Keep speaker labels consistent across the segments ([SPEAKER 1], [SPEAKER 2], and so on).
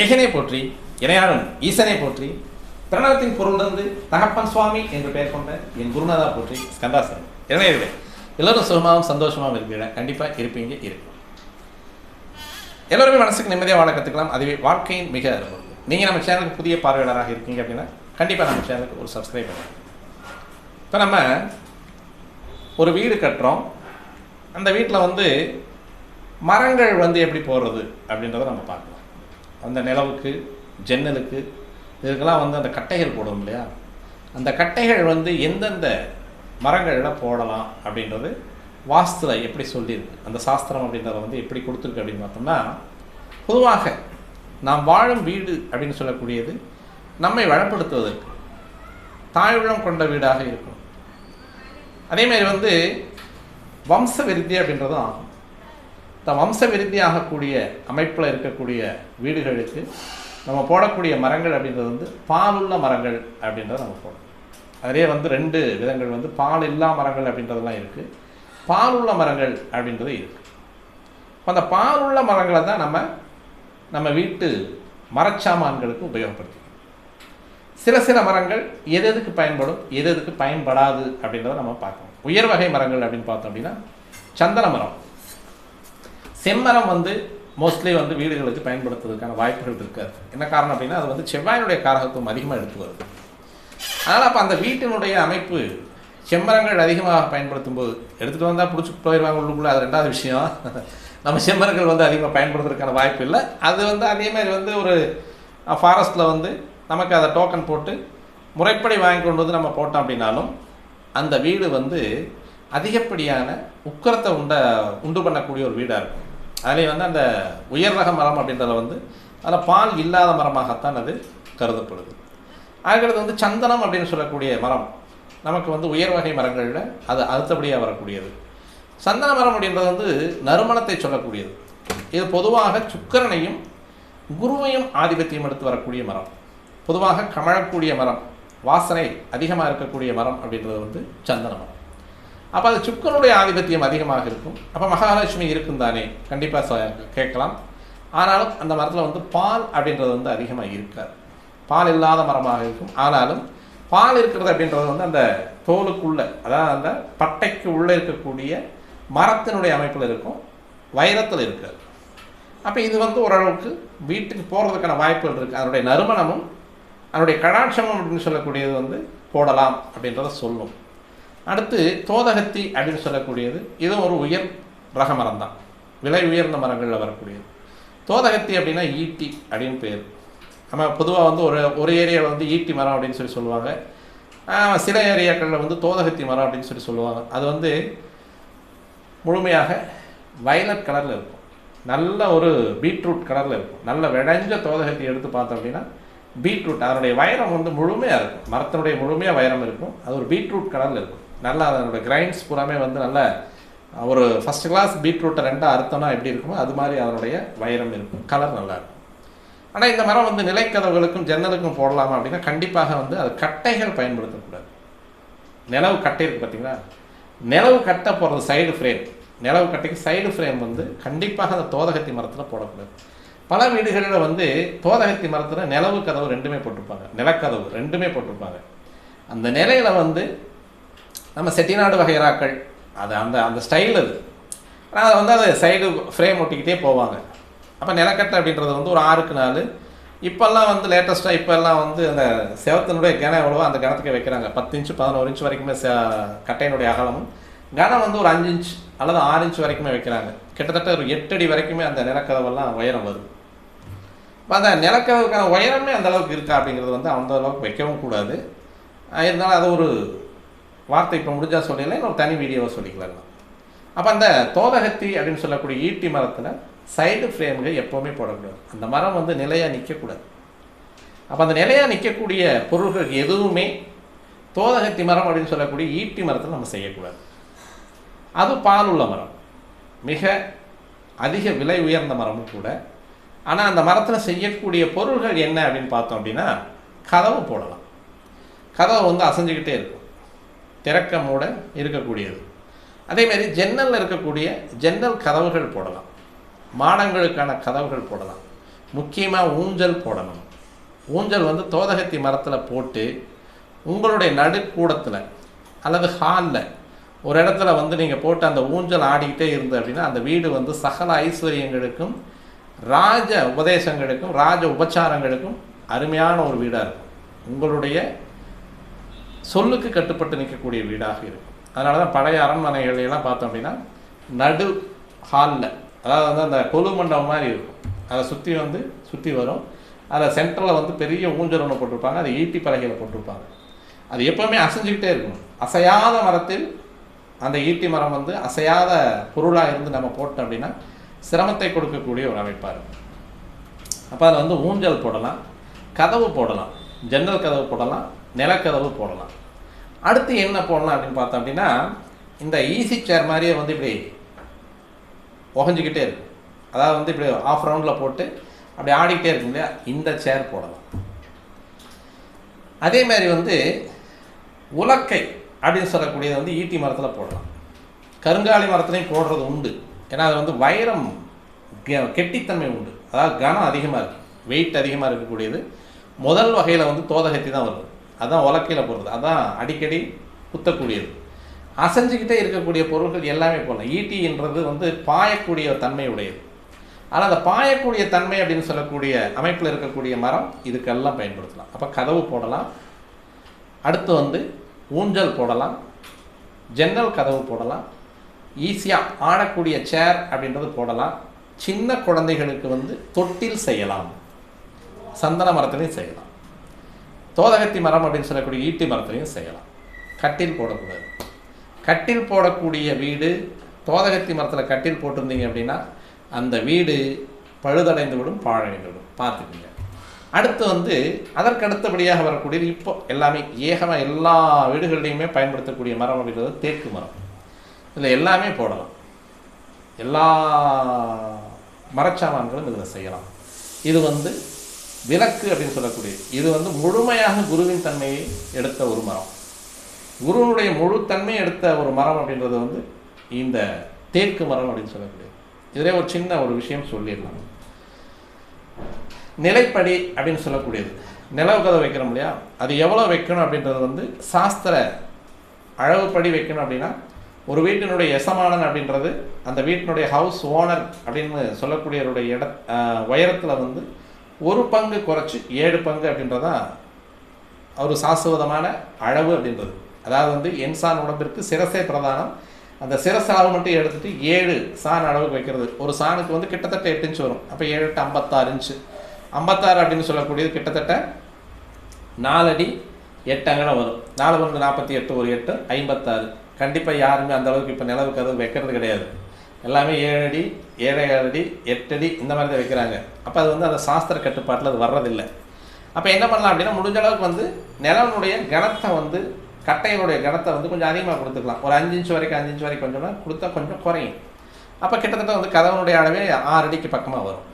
[SPEAKER 1] ஏகனை போற்றி இணையாளும் ஈசனை போற்றி பிரணவத்தின் பொருளுந்து தகப்பன் சுவாமி என்று பெயர் கொண்ட என் குருநாதா போற்றி ஸ்கந்தாசன் இணையர்களே எல்லோரும் சுகமாகவும் சந்தோஷமாகவும் இருக்கிற கண்டிப்பாக இருப்பீங்க இருக்கும் எல்லோருமே மனசுக்கு நிம்மதியாக வாழ கற்றுக்கலாம் அதுவே வாழ்க்கையின் மிக அனுபவம் நீங்கள் நம்ம சேனலுக்கு புதிய பார்வையாளராக இருக்கீங்க அப்படின்னா கண்டிப்பாக நம்ம சேனலுக்கு ஒரு சப்ஸ்கிரைப் பண்ணுங்க இப்போ நம்ம ஒரு வீடு கட்டுறோம். அந்த வீட்டில் வந்து மரங்கள் வந்து எப்படி போடுறது அப்படின்றத நம்ம பார்க்கலாம். அந்த நிலவுக்கு ஜன்னலுக்கு இதுக்கெல்லாம் வந்து அந்த கட்டைகள் போடும் இல்லையா? அந்த கட்டைகள் வந்து எந்தெந்த மரங்களில் போடலாம் அப்படின்றது வாஸ்துல எப்படி சொல்லியிருக்கு? அந்த சாஸ்திரம் அப்படின்றத வந்து எப்படி கொடுத்துருக்கு அப்படின்னு பார்த்தோம்னா பொதுவாக நாம் வாழும் வீடு அப்படின்னு சொல்லக்கூடியது நம்மை வளப்படுத்துவதற்கு தாழ்விடம் கொண்ட வீடாக இருக்கும். அதேமாரி வந்து வம்ச விருத்தி அப்படின்றதும் ஆகும். த வம்ச விருத்தி ஆகக்கூடிய அமைப்பில் இருக்கக்கூடிய வீடுகளுக்கு நம்ம போடக்கூடிய மரங்கள் அப்படின்றது வந்து பாலுள்ள மரங்கள் அப்படின்றத நம்ம போடணும். அதிலே வந்து ரெண்டு விதங்கள் வந்து பால் இல்லா மரங்கள் அப்படின்றதெல்லாம் இருக்குது பாலுள்ள மரங்கள் அப்படின்றது இருக்குது அப்ப அந்த பாலுள்ள மரங்களை தான் நம்ம நம்ம வீட்டு மரச்சாமான்களுக்கு உபயோகப்படுத்திக்கணும். சில சில மரங்கள் எது எதுக்கு பயன்படும் எது எதுக்கு பயன்படாது அப்படின்றத நம்ம பார்க்கணும். உயர் வகை மரங்கள் அப்படின்னு பார்த்தோம் அப்படின்னா சந்தன மரம். செம்மரம் வந்து மோஸ்ட்லி வந்து வீடுகளுக்கு பயன்படுத்துவதற்கான வாய்ப்புகள் இருக்காது. என்ன காரணம் அப்படின்னா அது வந்து செவ்வாயினுடைய காரகத்துவம் அதிகமாக எடுத்து வருது. அதனால் அப்போ அந்த வீட்டினுடைய அமைப்பு செம்மரங்கள் அதிகமாக பயன்படுத்தும் போது எடுத்துகிட்டு வந்தால் பிடிச்சி போயிடுவாங்க உள்ளுக்குள்ளே அது ரெண்டாவது விஷயம். நம்ம செம்மரங்கள் வந்து அதிகமாக பயன்படுத்துறதுக்கான வாய்ப்பு இல்லை. அது வந்து அதேமாதிரி வந்து ஒரு ஃபாரஸ்ட்டில் வந்து நமக்கு அதை டோக்கன் போட்டு முறைப்படி வாங்கி கொண்டு வந்து நம்ம போட்டோம் அப்படின்னாலும் அந்த வீடு வந்து அதிகப்படியான உக்கரத்தை உண்ட உண்டு பண்ணக்கூடிய ஒரு வீடாக இருக்கும். அதிலே வந்து அந்த உயர் ரக மரம் அப்படின்றத வந்து அதில் பால் இல்லாத மரமாகத்தான் அது கருதப்படுது. அடுத்தது வந்து சந்தனம் அப்படின்னு சொல்லக்கூடிய மரம் நமக்கு வந்து உயர் வகை மரங்களில் அது அடுத்தபடியாக வரக்கூடியது. சந்தன மரம் அப்படின்றது வந்து நறுமணத்தை சொல்லக்கூடியது. இது பொதுவாக சுக்கரனையும் குருவையும் ஆதிபத்தியம் எடுத்து வரக்கூடிய மரம். பொதுவாக கமழக்கூடிய மரம் வாசனை அதிகமாக இருக்கக்கூடிய மரம் அப்படின்றது வந்து சந்தன மரம். அப்போ அது சுக்கரனுடைய ஆதிபத்தியம் அதிகமாக இருக்கும். அப்போ மகாலட்சுமி இருக்கும் தானே? கண்டிப்பாக கேட்கலாம். ஆனாலும் அந்த மரத்தில் வந்து பால் அப்படின்றது வந்து அதிகமாக இருக்காது. பால் இல்லாத மரமாக இருக்கும். ஆனாலும் பால் இருக்கிறது அப்படின்றது வந்து அந்த தோலுக்குள்ளே அதாவது அந்த பட்டைக்கு உள்ளே இருக்கக்கூடிய மரத்தினுடைய அமைப்பில் இருக்கும். வைரத்தில் இருக்காது. அப்போ இது வந்து ஓரளவுக்கு வீட்டுக்கு போகிறதுக்கான வாய்ப்புகள் இருக்குது அதனுடைய நறுமணமும் அதனுடைய கடாட்சமும் அப்படின்னு சொல்லக்கூடியது வந்து போடலாம் அப்படின்றத சொல்லும். அடுத்து தோதகத்தி அப்படின்னு சொல்லக்கூடியது இதுவும் ஒரு உயர் ரக மரம் தான் விலை உயர்ந்த மரங்களில் வரக்கூடியது. தோதகத்தி அப்படின்னா ஈட்டி அப்படின்னு பேர். நம்ம பொதுவாக வந்து ஒரு ஒரு ஏரியாவில் வந்து ஈட்டி மரம் அப்படின்னு சொல்லி சொல்லுவாங்க. சில ஏரியாக்களில் வந்து தோதகத்தி மரம் அப்படின்னு சொல்லி சொல்லுவாங்க. அது வந்து முழுமையாக வயலட் கலரில் இருக்கும். நல்ல ஒரு பீட்ரூட் கலரில் இருக்கும். நல்ல விளைஞ்ச தோதகத்தை எடுத்து பார்த்தோம் அப்படின்னா பீட்ரூட் அதனுடைய வைரம் வந்து முழுமையாக இருக்கும். மரத்தினுடைய முழுமையாக வைரம் இருக்கும். அது ஒரு பீட்ரூட் கலரில் இருக்கும். நல்லா அதனுடைய கிரைண்ட்ஸ் பூராமே வந்து நல்ல ஒரு ஃபஸ்ட் கிளாஸ் பீட்ரூட்டை ரெண்டாக அறுத்தோம்னா எப்படி இருக்குமோ அது மாதிரி அதனுடைய வைரம் இருக்கும். கலர் நல்லா இருக்கும். ஆனால் இந்த மரம் வந்து நிலைக்கதவுகளுக்கும் ஜன்னலுக்கும் போடலாமா அப்படின்னா கண்டிப்பாக வந்து அது கட்டைகள் பயன்படுத்தக்கூடாது. நிலவு கட்டை இருக்குது பார்த்தீங்களா நிலவு கட்டை போடுறது சைடு ஃப்ரேம் நிலவு கட்டைக்கு சைடு ஃப்ரேம் வந்து கண்டிப்பாக அந்த தோதகத்தி மரத்தில் போடக்கூடாது. பல வீடுகளில் வந்து தோதகத்தி மரத்தில் நிலவு கதவு ரெண்டுமே போட்டிருப்பாங்க. நிலக்கதவு ரெண்டுமே போட்டிருப்பாங்க. அந்த நிலையில் வந்து நம்ம செட்டிநாடு வகைராக்கள் அது அந்த அந்த ஸ்டைல் அது. ஆனால் அதை வந்து அது சைடு ஃப்ரேம் ஒட்டிக்கிட்டே போவாங்க. அப்போ நிலக்கட்டை அப்படின்றது வந்து ஒரு ஆறுக்கு நாலு. இப்போல்லாம் வந்து லேட்டஸ்ட்டாக இப்போல்லாம் வந்து அந்த செவத்தினுடைய கனம் எவ்வளவோ அந்த கணத்துக்கு வைக்கிறாங்க. பத்து இன்ச்சு பதினோரு இன்ச் வரைக்குமே கட்டையினுடைய அகலமும் கனம் வந்து ஒரு அஞ்சு இன்ச் அல்லது ஆறு இன்ச் வரைக்குமே வைக்கிறாங்க. கிட்டத்தட்ட ஒரு எட்டு அடி வரைக்குமே அந்த நிலக்கதவெல்லாம் உயரம் வருது இப்போ அந்த நிலக்கதவுக்கான உயரமே அந்த அளவுக்கு இருக்கா அப்படிங்கிறது வந்து அந்த அளவுக்கு வைக்கவும் கூடாது. இருந்தாலும் அது ஒரு வார்த்தை இப்போ முடிஞ்சா சொல்லலை இன்னொரு தனி வீடியோவை சொல்லிக்கலாம் அப்போ அந்த தோதகத்தி அப்படின்னு சொல்லக்கூடிய ஈட்டி மரத்தில் சைடு ஃப்ரேம்கள் எப்போவுமே போடக்கூடாது. அந்த மரம் வந்து நிலையாக நிற்கக்கூடாது அப்போ அந்த நிலையாக நிற்கக்கூடிய பொருள்கள் எதுவுமே தோதகத்தி மரம் அப்படின்னு சொல்லக்கூடிய ஈட்டி மரத்தில் நம்ம செய்யக்கூடாது. அது பாலுள்ள மரம். மிக அதிக விலை உயர்ந்த மரமும் கூட. ஆனால் அந்த மரத்தில் செய்யக்கூடிய பொருள்கள் என்ன அப்படின்னு பார்த்தோம் அப்படின்னா கதவு போடலாம். கதவு வந்து அசைஞ்சுக்கிட்டே இருக்கும். திறக்கமூட இருக்கக்கூடியது. அதேமாரி ஜன்னலில் இருக்கக்கூடிய ஜன்னல் கதவுகள் போடலாம். மாடங்களுக்கான கதவுகள் போடலாம். முக்கியமாக ஊஞ்சல் போடணும். ஊஞ்சல் வந்து தோதகத்தி மரத்தில் போட்டு உங்களுடைய நடுக்கூடத்தில் அல்லது ஹாலில் ஒரு இடத்துல வந்து நீங்கள் போட்டு அந்த ஊஞ்சல் ஆடிக்கிட்டே இருந்து அப்படின்னா அந்த வீடு வந்து சகல ஐஸ்வர்யங்களுக்கும் ராஜ உபதேசங்களுக்கும் ராஜ உபச்சாரங்களுக்கும் அருமையான ஒரு வீடாக இருக்கும். உங்களுடைய சொல்லுக்கு கட்டுப்பட்டு நிற்கக்கூடிய வீடாக இருக்கும். அதனால தான் பழைய அரண்மனைகளையெல்லாம் பார்த்தோம் அப்படின்னா நடு ஹாலில் அதாவது வந்து அந்த கொலு மண்டபம் மாதிரி இருக்கும். அதை சுற்றி வந்து சுற்றி வரும். அதில் சென்டரில் வந்து பெரிய ஊஞ்சல் ஒன்று போட்டிருப்பாங்க. அதை ஈட்டி பலகையில் போட்டிருப்பாங்க. அது எப்போவுமே அசைஞ்சுக்கிட்டே இருக்கும் அசையாத மரத்தில் அந்த ஈட்டி மரம் வந்து அசையாத பொருளாக இருந்து நம்ம போட்டோம் அப்படின்னா சிரமத்தை கொடுக்கக்கூடிய ஒரு அமைப்பாக இருக்கும். அப்போ அதில் வந்து ஊஞ்சல் போடலாம். கதவு போடலாம். ஜன்னல் கதவு போடலாம். நிலக்கதவு போடலாம். அடுத்து என்ன போடலாம் அப்படின்னு பார்த்தோம் அப்படின்னா இந்த ஈஸி சேர் மாதிரியே வந்து இப்படி உகஞ்சிக்கிட்டே இருக்கும் அதாவது வந்து இப்படி ஆஃப் ரவுண்டில் போட்டு அப்படி ஆடிக்கிட்டே இருக்கும் இல்லையா? இந்த சேர் போடலாம். அதே மாதிரி வந்து உலக்கை அப்படின்னு சொல்லக்கூடியது வந்து ஈட்டி மரத்தில் போடலாம். கருங்காலி மரத்துலையும் போடுறது உண்டு. ஏன்னா அது வந்து வைரம் கெ- கெட்டித்தன்மை உண்டு. அதாவது கனம் அதிகமாக இருக்கு. வெயிட் அதிகமாக இருக்கக்கூடியது. முதல் வகையில் வந்து தோதகத்தி தான் வருது. அதான் உலக்கையில் போடுறது. அதான் அடிக்கடி குத்தக்கூடியது. அசைஞ்சுக்கிட்டே இருக்கக்கூடிய பொருட்கள் எல்லாமே போடலாம். ஈட்டின்றது வந்து பாயக்கூடிய தன்மை உடையது ஆனால் அந்த பாயக்கூடிய தன்மை அப்படின்னு சொல்லக்கூடிய அமைப்பில் இருக்கக்கூடிய மரம் இதுக்கெல்லாம் பயன்படுத்தலாம். அப்போ கதவு போடலாம். அடுத்து வந்து ஊஞ்சல் போடலாம். ஜன்னல் கதவு போடலாம். ஈஸியாக ஆடக்கூடிய சேர் அப்படின்றது போடலாம். சின்ன குழந்தைகளுக்கு வந்து தொட்டில் செய்யலாம். சந்தன மரத்துலேயும் செய்யலாம். தோதகத்தி மரம் அப்படின்னு சொல்லக்கூடிய ஈட்டி மரத்துலையும் செய்யலாம். கட்டில் போடக்கூடாது. கட்டில் போடக்கூடிய வீடு தோதகத்தி மரத்தில் கட்டில் போட்டிருந்தீங்க அப்படின்னா அந்த வீடு பழுதடைந்து விடும் பாழடைந்து விடும் பார்த்துக்குங்க. அடுத்து வந்து அதற்கு அடுத்தபடியாக வரக்கூடியது இப்போ எல்லாமே ஏகமாக எல்லா வீடுகள்லையுமே பயன்படுத்தக்கூடிய மரம் அப்படின்றது தேக்கு மரம். இதில் எல்லாமே போடலாம். எல்லா மரச்சாமான்களும் இதில் செய்யலாம். இது வந்து விளக்கு அப்படின்னு சொல்லக்கூடியது இது வந்து முழுமையாக குருவின் தன்மையை எடுத்த ஒரு மரம். குருவனுடைய முழு தன்மையை எடுத்த ஒரு மரம் அப்படின்றது வந்து இந்த தேக்கு மரம் அப்படின்னு சொல்லக்கூடியது இதிலே ஒரு சின்ன ஒரு விஷயம் சொல்லிடலாம். நிலைப்படி அப்படின்னு சொல்லக்கூடியது. நிலவு கதை வைக்கிறோம் இல்லையா? அது எவ்வளோ வைக்கணும் அப்படின்றது வந்து சாஸ்திர அளவுப்படி வைக்கணும் அப்படின்னா ஒரு வீட்டினுடைய எசமானன் அப்படின்றது அந்த வீட்டினுடைய ஹவுஸ் ஓனர் அப்படின்னு சொல்லக்கூடியவருடைய இட உயரத்தில் வந்து ஒரு பங்கு குறைச்சி ஏழு பங்கு அப்படின்றதான் ஒரு சாஸ்வதமான அளவு அப்படின்றது. அதாவது வந்து என்சான் உடம்பிற்கு சிரசே பிரதானம். அந்த சிரச அளவு மட்டும் எடுத்துட்டு ஏழு சான் அளவுக்கு வைக்கிறது. ஒரு சாணுக்கு வந்து கிட்டத்தட்ட எட்டு இன்ச்சு வரும். அப்போ ஏழு எட்டு ஐம்பத்தாறு இன்ச்சு. ஐம்பத்தாறு அப்படின்னு சொல்லக்கூடியது கிட்டத்தட்ட நாலடி எட்டு அங்கனம் வரும். நாலு பங்கு நாற்பத்தி எட்டு ஒரு எட்டு ஐம்பத்தாறு. கண்டிப்பாக யாருமே அந்த அளவுக்கு இப்போ நிலவுக்கு அது வைக்கிறது கிடையாது. எல்லாமே ஏழு அடி ஏழு ஏழு அடி எட்டு அடி இந்த மாதிரி தான் வைக்கிறாங்க. அப்போ அது வந்து அந்த சாஸ்திர கட்டுப்பாட்டில் அது வர்றதில்லை. அப்போ என்ன பண்ணலாம் அப்படின்னா முடிஞ்ச அளவுக்கு வந்து நிலவனுடைய கணத்தை வந்து கட்டையினுடைய கணத்தை வந்து கொஞ்சம் அதிகமாக கொடுத்துக்கலாம். ஒரு அஞ்சு இன்ச்சு வரைக்கும் அஞ்சு இன்ச்சு வரைக்கும் கொஞ்சம்னா கொடுத்தா கொஞ்சம் குறையும். அப்போ கிட்டத்தட்ட வந்து கதவனுடைய அளவே ஆறு அடிக்கு பக்கமாக வரும்.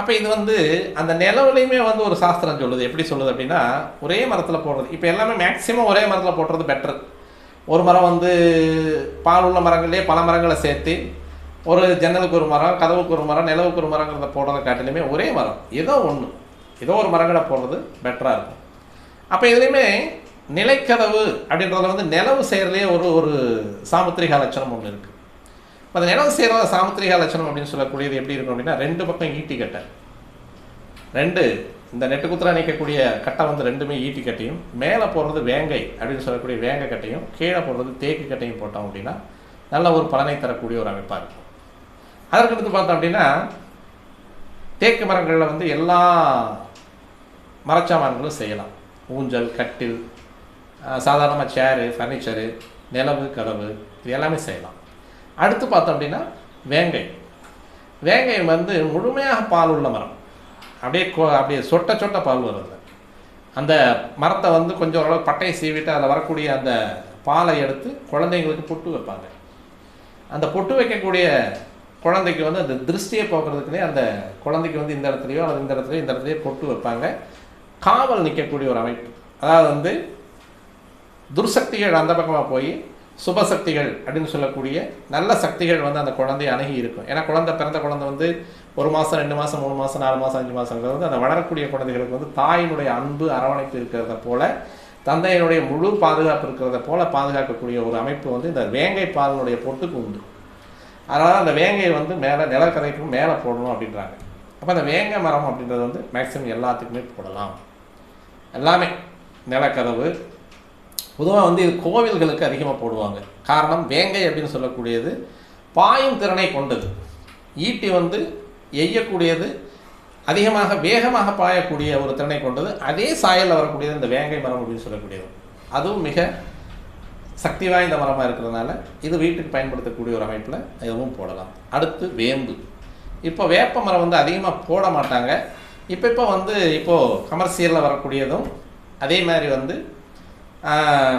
[SPEAKER 1] அப்போ இது வந்து அந்த நிலவுலையுமே வந்து ஒரு சாஸ்திரம் சொல்லுது. எப்படி சொல்லுது அப்படின்னா ஒரே மரத்தில் போடுறது. இப்போ எல்லாமே மேக்ஸிமம் ஒரே மரத்தில் போடுறது பெட்டர் ஒரு மரம் வந்து பால் உள்ள மரங்கள்லேயே பல மரங்களை சேர்த்து ஒரு ஜன்னலுக்கு ஒரு மரம் கதவுக்கு ஒரு மரம் நிலவுக்கு ஒரு மரங்கிறத போடுறத காட்டிலுமே ஒரே மரம் ஏதோ ஒன்று ஏதோ ஒரு மரங்களை போடுறது பெட்டராக இருக்கும். அப்போ இதுலேயுமே நிலைக்கதவு அப்படின்றதுல வந்து நிலவு செய்கிறதுலே ஒரு ஒரு சாமுத்திரிகா லட்சணம் ஒன்று இருக்குது அந்த நிலவு செய்கிற சாமுத்திரிகா லட்சணம் அப்படின்னு சொல்லக்கூடியது எப்படி இருக்கும் அப்படின்னா ரெண்டு பக்கம் ஈட்டி கட்டை. ரெண்டு இந்த நெட்டு குத்துரா நிற்கக்கூடிய கட்டை வந்து ரெண்டுமே ஈட்டி கட்டையும் மேலே போடுறது வேங்கை அப்படின்னு சொல்லக்கூடிய வேங்கை கட்டையும் கீழே போடுறது தேக்கு கட்டையும் போட்டோம் அப்படின்னா நல்ல ஒரு பலனை தரக்கூடிய ஒரு அமைப்பாக இருக்கும். அதற்கடுத்து பார்த்தோம் அப்படின்னா தேக்கு மரங்களில் வந்து எல்லா மரச்சாமான்களும் செய்யலாம். ஊஞ்சல் கட்டில் சாதாரணமாக சேரு ஃபர்னிச்சரு நிலவு கதவு இது எல்லாமே செய்யலாம். அடுத்து பார்த்தோம் அப்படின்னா வேங்கை. வேங்கை வந்து முழுமையாக பால் உள்ள மரம். அப்படியே அப்படியே சொட்ட சொட்ட பால் வருது அந்த மரத்தை வந்து கொஞ்சம் ஓரளவு பட்டையை சீவிட்டு அதில் வரக்கூடிய அந்த பாலை எடுத்து குழந்தைங்களுக்கு பொட்டு வைப்பாங்க. அந்த பொட்டு வைக்கக்கூடிய குழந்தைக்கு வந்து அந்த திருஷ்டியை போக்குறதுக்குனே அந்த குழந்தைக்கு வந்து இந்த இடத்துலையோ அல்லது இந்த இடத்துலையோ இந்த இடத்துலையோ பொட்டு வைப்பாங்க. காவல் நிற்கக்கூடிய ஒரு அமைப்பு. அதாவது வந்து துர்சக்திகள் அந்த பக்கமாக போய் சுபசக்திகள் அப்படின்னு சொல்லக்கூடிய நல்ல சக்திகள் வந்து அந்த குழந்தைய அணுகி இருக்கும். ஏன்னா குழந்தை பிறந்த குழந்தை வந்து ஒரு மாதம் ரெண்டு மாதம் மூணு மாதம் நாலு மாதம் அஞ்சு மாதங்கிறது வந்து அந்த வளரக்கூடிய குழந்தைகளுக்கு வந்து தாயினுடைய அன்பு அரவணைப்பு இருக்கிறத போல தந்தையினுடைய முழு பாதுகாப்பு இருக்கிறத போல பாதுகாக்கக்கூடிய ஒரு அமைப்பு வந்து இந்த வேங்கை பாலினுடைய பொட்டுக்கு உண்டு. அதனால் அந்த வேங்கையை வந்து மேலே நிலக்கரைக்கும் மேலே போடணும் அப்படின்றாங்க. அப்போ அந்த வேங்கை மரம் அப்படின்றது வந்து மேக்ஸிமம் எல்லாத்துக்குமே போடலாம். எல்லாமே நிலக்கதவு. பொதுவாக வந்து இது கோவில்களுக்கு அதிகமாக போடுவாங்க. காரணம் வேங்கை அப்படின்னு சொல்லக்கூடியது பாயும் திறனை கொண்டது. ஈட்டி வந்து எய்யக்கூடியது அதிகமாக வேகமாக பாயக்கூடிய ஒரு திறனை கொண்டது. அதே சாயலில் வரக்கூடியது இந்த வேங்கை மரம் அப்படின்னு சொல்லக்கூடியது. அதுவும் மிக சக்தி வாய்ந்த மரமாக இருக்கிறதுனால இது வீட்டுக்கு பயன்படுத்தக்கூடிய ஒரு அமைப்பில் இதுவும் போடலாம். அடுத்து வேம்பு. இப்போ வேப்ப மரம் வந்து அதிகமாக போட மாட்டாங்க. இப்போ இப்போ வந்து இப்போது கமர்ஷியலில் வரக்கூடியதும் அதே மாதிரி வந்து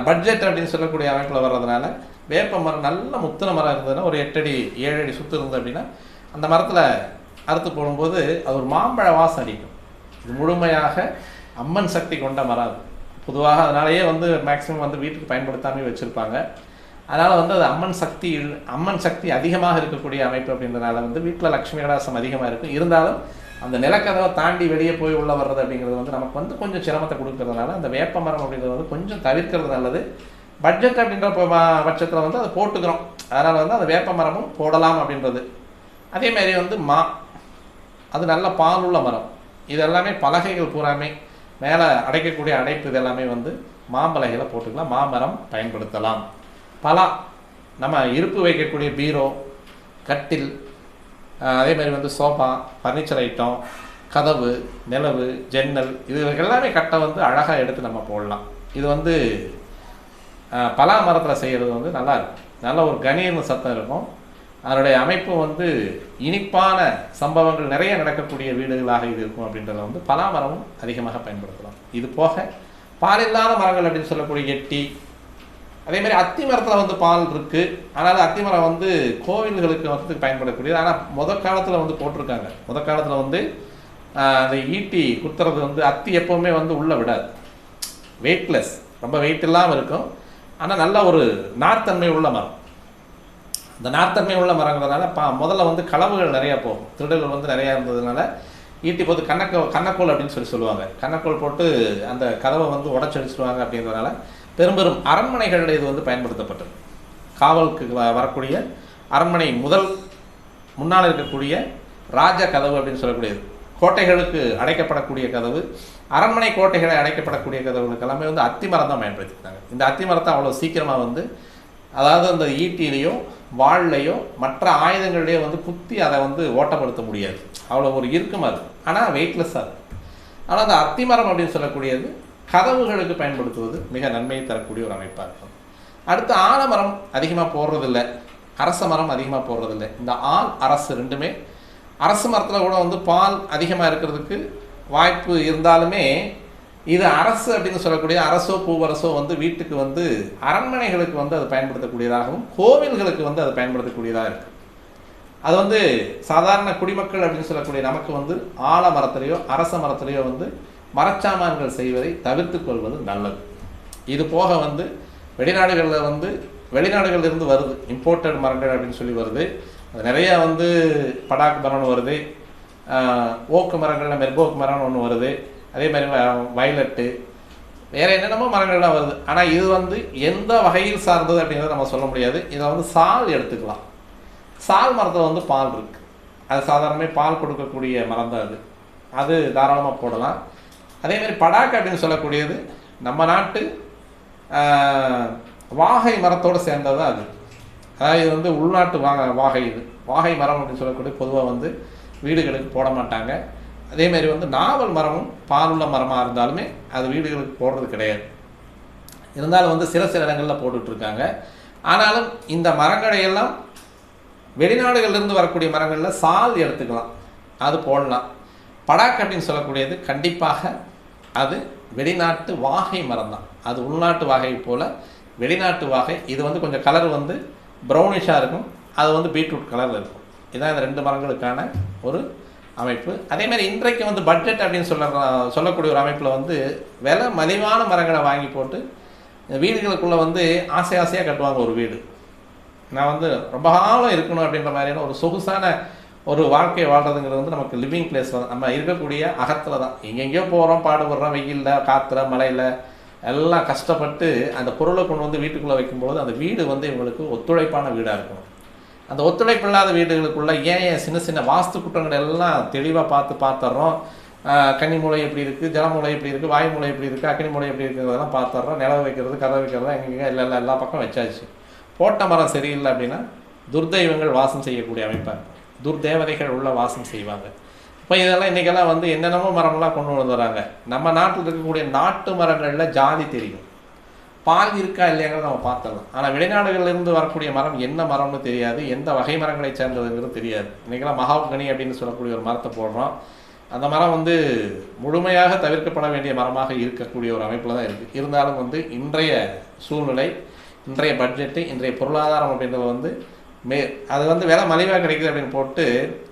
[SPEAKER 1] பட்ஜெட் அப்படின்னு சொல்லக்கூடிய அமைப்பில் வர்றதுனால வேப்ப மரம் நல்ல முத்தின மரம் இருந்ததுன்னா ஒரு எட்டடி ஏழு அடி சுற்று இருந்தது அப்படின்னா அந்த மரத்தில் அறுத்து போடும்போது அது ஒரு மாம்பழ வாசம் அடிக்கும். இது முழுமையாக அம்மன் சக்தி கொண்ட மரம் அது. பொதுவாக அதனாலேயே வந்து மேக்ஸிமம் வந்து வீட்டுக்கு பயன்படுத்தாமே வச்சுருப்பாங்க. அதனால் வந்து அது அம்மன் சக்தி அம்மன் சக்தி அதிகமாக இருக்கக்கூடிய அமைப்பு அப்படின்றதுனால வந்து வீட்டில் லக்ஷ்மி கடாசம் அதிகமாக இருக்கும் இருந்தாலும் அந்த நிலக்கதவை தாண்டி வெளியே போய் உள்ள வர்றது அப்படிங்கிறது வந்து நமக்கு வந்து கொஞ்சம் சிரமத்தை கொடுக்கறதுனால அந்த வேப்ப மரம் அப்படிங்கிறது வந்து கொஞ்சம் தவிர்க்கிறது நல்லது. பட்ஜெட் அப்படின்ற பட்சத்தில் வந்து அதை போட்டுக்கிறோம். அதனால் வந்து அந்த வேப்ப மரமும் போடலாம் அப்படின்றது. அதேமாரி வந்து மா அது நல்ல பால் உள்ள மரம். இது எல்லாமே பலகைகள் பூராமே மேலே அடைக்கக்கூடிய அடைப்பு இது எல்லாமே வந்து மாம்பலகையில் போட்டுக்கலாம் மாமரம் பயன்படுத்தலாம். பலா நம்ம இருப்பு வைக்கக்கூடிய பீரோ கட்டில் அதே மாதிரி வந்து சோஃபா ஃபர்னிச்சர் ஐட்டம் கதவு நிலவு ஜன்னல் இது எல்லாமே கட்டை வந்து அழகாக எடுத்து நம்ம போடலாம். இது வந்து பலா மரத்தில் செய்கிறது வந்து நல்லா இருக்கும். நல்ல ஒரு கணீர்னு சத்தம் இருக்கும். அதனுடைய அமைப்பு வந்து இனிப்பான சம்பவங்கள் நிறைய நடக்கக்கூடிய வீடுகளாக இது இருக்கும் அப்படின்றத வந்து பலா மரமும் அதிகமாக பயன்படுத்தலாம். இது போக பால் இல்லாத மரங்கள் அப்படின்னு சொல்லக்கூடிய எட்டி அதே மாதிரி அத்தி மரத்தில் வந்து பால் இருக்குது ஆனால் அத்தி மரம் வந்து கோவில்களுக்கு வந்து பயன்படக்கூடியது. ஆனால் முத காலத்தில் வந்து போட்டிருக்காங்க. முத காலத்தில் வந்து அந்த ஈட்டி குத்துறது வந்து அத்தி எப்போவுமே வந்து உள்ளே விடாது. வெயிட்லெஸ் ரொம்ப வெயிட் இல்லாமல் இருக்கும். ஆனால் நல்ல ஒரு நார்த்தன்மை உள்ள மரம். இந்த நார்த்தன்மை உள்ள மரங்கிறதுனால பா முதல்ல வந்து களவுகள் நிறையா போகும் திருடர்கள் வந்து நிறையா இருந்ததுனால ஈட்டி போது கண்ணக்கோ கண்ணக்கோல் அப்படின்னு சொல்லி சொல்லுவாங்க. கண்ணக்கோல் போட்டு அந்த கதவை வந்து உடச்சடிச்சிடுவாங்க அப்படின்றதுனால பெரும்பெரும் அரண்மனைகளில் இது வந்து பயன்படுத்தப்பட்டது. காவலுக்கு வ- வரக்கூடிய அரண்மனை முதல் முன்னால் இருக்கக்கூடிய ராஜ கதவு அப்படின்னு சொல்லக்கூடியது. கோட்டைகளுக்கு அடைக்கப்படக்கூடிய கதவு அரண்மனை கோட்டைகளை அடைக்கப்படக்கூடிய கதவுகளுக்கு எல்லாமே வந்து அத்திமரம் தான் பயன்படுத்திக்கிறாங்க இந்த அத்தி மரத்தை அவ்வளோ சீக்கிரமாக வந்து அதாவது அந்த ஈட்டிலையோ வாள்லையோ மற்ற ஆயுதங்கள்லையோ வந்து குத்தி அதை வந்து ஓட்டப்படுத்த முடியாது. அவ்வளோ ஒரு இறுக்கமாக இருக்கும் ஆனால் வெயிட்லெஸ்ஸாக இருக்கும் ஆனால் அந்த அத்தி மரம் அப்படின்னு சொல்லக்கூடியது கதவுகளுக்கு பயன்படுத்துவது மிக நன்மையை தரக்கூடிய ஒரு அமைப்பாக இருக்கும். அடுத்து ஆலமரம் அதிகமாக போடுறதில்ல. அரச மரம் அதிகமாக போடுறதில்ல. இந்த ஆல் அரசு ரெண்டுமே. அரசு மரத்தில் கூட வந்து பால் அதிகமாக இருக்கிறதுக்கு வாய்ப்பு இருந்தாலுமே இது அரசு அப்படின்னு சொல்லக்கூடிய அரசோ பூவரசோ வந்து வீட்டுக்கு வந்து அரண்மனைகளுக்கு வந்து அதை பயன்படுத்தக்கூடியதாகவும் கோவில்களுக்கு வந்து அதை பயன்படுத்தக்கூடியதாக இருக்குது அது வந்து சாதாரண குடிமக்கள் அப்படின்னு சொல்லக்கூடிய நமக்கு வந்து ஆல மரத்திலேயோ அரச மரத்திலேயோ வந்து மரச்சாமான்கள் செய்வதை தவிர்த்து கொள்வது நல்லது. இது போக வந்து வெளிநாடுகளில் வந்து வெளிநாடுகளில் இருந்து வருது இம்போர்ட்டட் மரங்கள் அப்படின்னு சொல்லி வருது. அது நிறைய வந்து படாக் மரம்னு வருது. ஓக்கு மரங்கள்ல மெர்போக் மரம்னு ஒன்று வருது. அதே மாதிரி வயலட்டு வேறு என்னென்னமோ மரங்கள்லாம் வருது. ஆனால் இது வந்து எந்த வகையில் சார்ந்தது அப்படிங்கிறத நம்ம சொல்ல முடியாது. இதை வந்து சால் எடுத்துக்கலாம். சால் மரத்தில் வந்து பால் இருக்குது அது சாதாரணமே பால் கொடுக்கக்கூடிய மரம் தான் அது. அது தாராளமாக போடலாம். அதே மாதிரி அப்படின்னு சொல்லக்கூடியது நம்ம நாட்டு வாகை மரத்தோடு சேர்ந்தது தான் அது. அதாவது இது வந்து உள்நாட்டு வாக வாகை இது. வாகை மரம் அப்படின்னு சொல்லக்கூடிய பொதுவாக வந்து வீடுகளுக்கு போட மாட்டாங்க. அதே மாதிரி வந்து நாவல் மரமும் பாலுள்ள மரமாக இருந்தாலுமே அது வீடுகளுக்கு போடுறது கிடையாது. இருந்தாலும் வந்து சில சில இடங்களில் போட்டுட்டு இருக்காங்க ஆனாலும் இந்த மரங்களை எல்லாம் இருந்து வரக்கூடிய மரங்களில் சால் எடுத்துக்கலாம். அது போடலாம். படாக்கட்டின்னு சொல்லக்கூடியது கண்டிப்பாக அது வெளிநாட்டு வாகை மரம் தான் அது உள்நாட்டு வாகை போல் வெளிநாட்டு வாகை. இது வந்து கொஞ்சம் கலர் வந்து ப்ரௌனிஷாக இருக்கும். அது வந்து பீட்ரூட் கலரில் இருக்கும். இதான் இந்த ரெண்டு மரங்களுக்கான ஒரு அமைப்பு. அதே மாதிரி இன்றைக்கு வந்து பட்ஜெட் அப்படின்னு சொல்ல சொல்லக்கூடிய ஒரு அமைப்பில் வந்து விலை மலிவான மரங்களை வாங்கி போட்டு வீடுகளுக்குள்ளே வந்து ஆசை ஆசையாக கட்டுவாங்க ஒரு வீடு. நான் வந்து ரொம்ப காலம் இருக்கணும் அப்படின்ற மாதிரியான ஒரு சொகுசான ஒரு வாழ்க்கை வாழ்கிறதுங்கிறது வந்து நமக்கு லிவிங் பிளேஸ் தான். நம்ம இருக்கக்கூடிய அகத்தில் தான். எங்கெங்கேயோ போகிறோம் பாடுபடுறோம் வெயிலில் காற்றுல மழையில் எல்லாம் கஷ்டப்பட்டு அந்த பொருளை கொண்டு வந்து வீட்டுக்குள்ளே வைக்கும்பொழுது அந்த வீடு வந்து இவங்களுக்கு ஒத்துழைப்பான வீடாக இருக்கணும். அந்த ஒத்துழைப்பு இல்லாத வீடுகளுக்குள்ள ஏன் ஏன் சின்ன சின்ன வாஸ்து குற்றங்கள் எல்லாம் தெளிவாக பார்த்து பார்த்துட்றோம் கன்னிமூலை எப்படி இருக்குது ஜலமூலை எப்படி இருக்குது வாய்மூலை எப்படி இருக்குது அக்னிமூலை எப்படி இருக்குங்கிறதெல்லாம் பார்த்துட்றோம் நிலவு வைக்கிறது கதை வைக்கிறது எங்கெங்கே இல்லை இல்லை எல்லா பக்கம் வச்சாச்சு. போட்ட மரம் சரியில்லை அப்படின்னா துர்தெய்வங்கள் வாசம் செய்யக்கூடிய அமைப்பாக இருக்கும். துர்தேவதைகள் உள்ள வாசம் செய்வாங்க. இப்போ இதெல்லாம் இன்றைக்கெல்லாம் வந்து என்னென்னமோ மரம்லாம் கொண்டு வந்து வராங்க. நம்ம நாட்டில் இருக்கக்கூடிய நாட்டு மரங்களில் ஜாதி தெரியும். பால் இருக்கா இல்லையாங்கிறத நம்ம பார்த்துடலாம் ஆனால் வெளிநாடுகளிலிருந்து வரக்கூடிய மரம் என்ன மரம்னு தெரியாது. எந்த வகை மரங்களை சேர்ந்ததுங்கிறது தெரியாது. இன்றைக்கெல்லாம் மகாகனி அப்படின்னு சொல்லக்கூடிய ஒரு மரத்தை போடுறோம். அந்த மரம் வந்து முழுமையாக தவிர்க்கப்பட வேண்டிய மரமாக இருக்கக்கூடிய ஒரு அமைப்பில் தான் இருக்குது இருந்தாலும் வந்து இன்றைய சூழ்நிலை இன்றைய பட்ஜெட்டு இன்றைய பொருளாதாரம் அப்படின்றது வந்து மே அது வந்து விலை மலிவாக கிடைக்குது அப்படின்னு போட்டு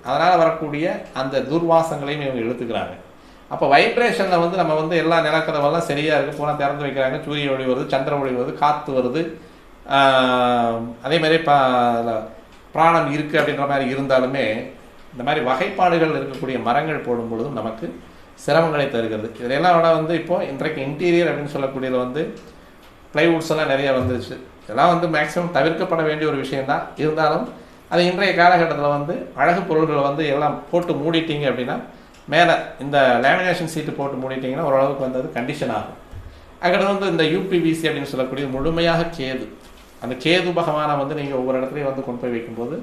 [SPEAKER 1] அதனால் வரக்கூடிய அந்த துர்வாசங்களையும் இவங்க இழுத்துக்கிறாங்க அப்போ வைப்ரேஷனில் வந்து நம்ம வந்து எல்லா நிலக்கதவெல்லாம் சரியாக இருக்குது போனால் திறந்து வைக்கிறாங்க. சூரிய ஒளி வருது சந்திர ஒளி வருது காற்று வருது. அதே மாதிரி பா பிராணம் இருக்குது அப்படின்ற மாதிரி இருந்தாலுமே இந்த மாதிரி வகைப்பாடுகள் இருக்கக்கூடிய மரங்கள் போடும் பொழுதும் நமக்கு சிரமங்களை தருகிறது. இதெல்லாம் விட வந்து இப்போ இன்றைக்கு இன்டீரியர் அப்படின்னு சொல்லக்கூடியது வந்து பிளைவுட்ஸ் எல்லாம் நிறைய வந்துருச்சு. இதெல்லாம் வந்து மேக்ஸிமம் தவிர்க்கப்பட வேண்டிய ஒரு விஷயந்தான் இருந்தாலும் அது இன்றைய காலகட்டத்தில் வந்து அழகு பொருள்களை வந்து எல்லாம் போட்டு மூடிட்டீங்க அப்படின்னா மேலே இந்த லேமினேஷன் சீட்டு போட்டு மூடிட்டிங்கன்னா ஓரளவுக்கு வந்து அது கண்டிஷன் ஆகும். அங்கே வந்து இந்த யூபிவிசி அப்படின்னு சொல்லக்கூடிய முழுமையாக கேது. அந்த கேது பகவானை வந்து நீங்கள் ஒவ்வொரு இடத்துலையும் வந்து கொண்டு போய் வைக்கும்போது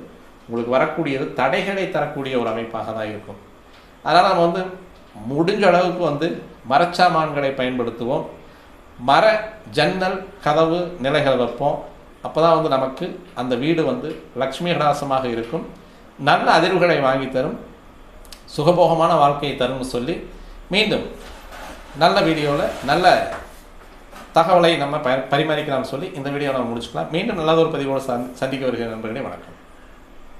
[SPEAKER 1] உங்களுக்கு வரக்கூடியது தடைகளை தரக்கூடிய ஒரு அமைப்பாக தான் இருக்கும். அதனால் நம்ம வந்து முடிஞ்ச அளவுக்கு வந்து மரச்சாமான்களை பயன்படுத்துவோம். மர ஜன்னல் கதவு நிலைகள் வைப்போம். அப்போ தான் வந்து நமக்கு அந்த வீடு வந்து லக்ஷ்மி கடாசமாக இருக்கும். நல்ல அதிர்வுகளை வாங்கி தரும் சுகபோகமான வாழ்க்கையை தரும்னு சொல்லி மீண்டும் நல்ல வீடியோவில் நல்ல தகவலை நம்ம ப பரிமாறிக்கலாம்னு சொல்லி இந்த வீடியோவை நம்ம முடிச்சுக்கலாம். மீண்டும் நல்லதொரு பதிவோடு சந் சந்திக்க வருகிற நண்பர்களே வணக்கம்.